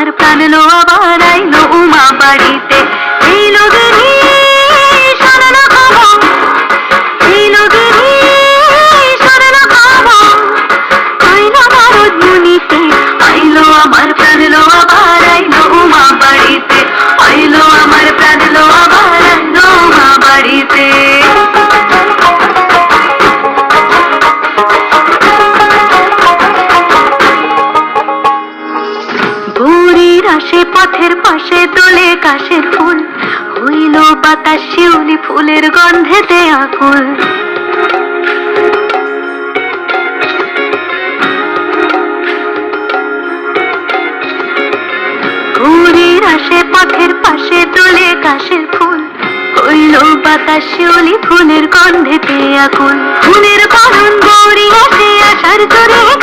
আমার প্রাণ লো আবার আইলো উমা বাড়িতে। দোলে কাশের ফুল, হইল বাতাস শিউলি ফুলের গন্ধেতে আকুল আসে পথের পাশে দোলে কাশের ফুল, হইল বাতাস শিউলি ফুলের গন্ধেতে আকুল ফুলের গৌরী আসে আসার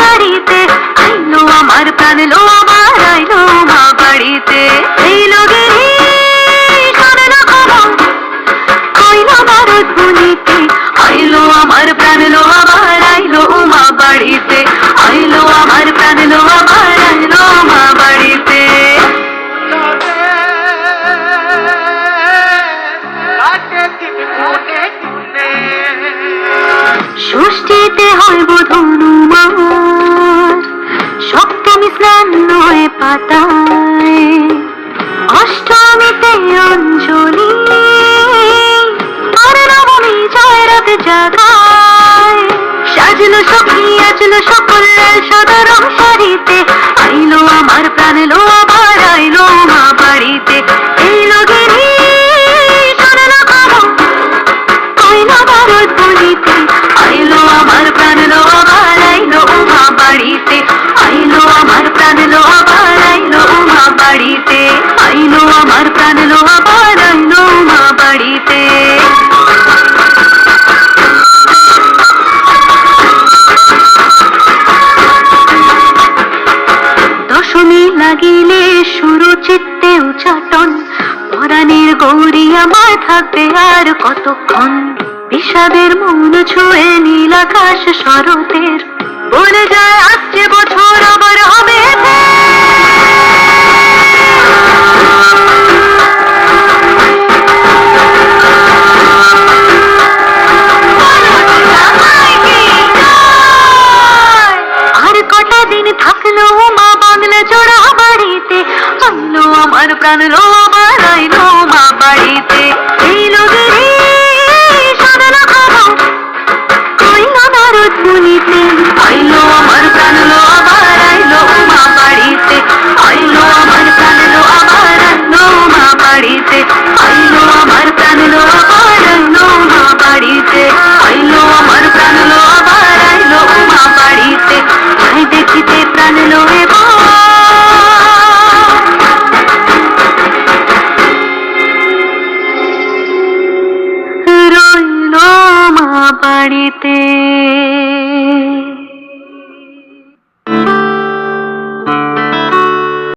গাড়িতে, আইলো আমার প্রাণ লো আমার, আইলো মা বাড়িতে। পাতায় অষ্টমীতে অঞ্জলি আর নবমী জয় রাত জাগায় সাজলো সখী আজলো সকল সদরম শাড়িতে লাগিলে সুরু চিত্তে উচাটন। পরাণের গৌরী আমার থাকবে আর কতক্ষণ? বিষাদের মন ছুঁয়ে নীল আকাশ শরতের। বলে যায় আসছে বছর, আবার হবে আর কটা দিন থাকল আমার প্রাণ আবার আইলো মা বাড়িতে। বাড়িতে